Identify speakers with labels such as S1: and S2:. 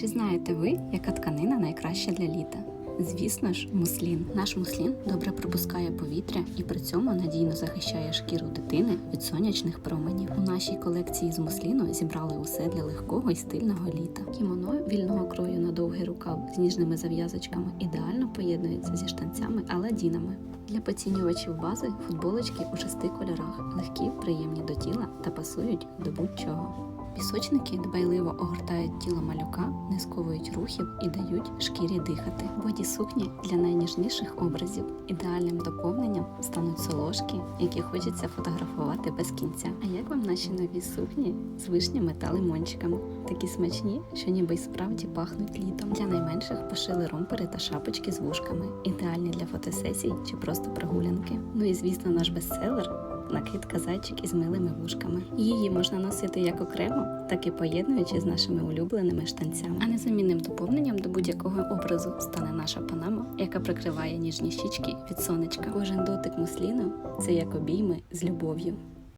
S1: Чи знаєте ви, яка тканина найкраща для літа? Звісно ж, муслін. Наш муслін добре пропускає повітря і при цьому надійно захищає шкіру дитини від сонячних променів. У нашій колекції з мусліну зібрали усе для легкого і стильного літа. Кімоно вільного крою на довгий рукав з ніжними зав'язочками ідеально поєднується зі штанцями аладінами. Для поцінювачів бази футболочки у шести кольорах, легкі, приємні до тіла та пасують до будь-чого. Пісочники дбайливо огортають тіло малюка, не сковують рухів і дають шкірі дихати. Боді сукні для найніжніших образів. Ідеальним доповненням стануть солошки, які хочеться фотографувати без кінця. А як вам наші нові сукні з вишнями та лимончиками? Такі смачні, що ніби й справді пахнуть літом. Для найменших пошили ромпери та шапочки з вушками, ідеальні для фотосесій чи просто прогулянки. Ну і звісно, наш бестселер накидка зайчик із милими вушками. Її можна носити як окремо, так і поєднуючи з нашими улюбленими штанцями. А незамінним доповненням до будь-якого образу стане наша панама, яка прикриває ніжні щічки від сонечка. Кожен дотик мусліну це як обійми з любов'ю.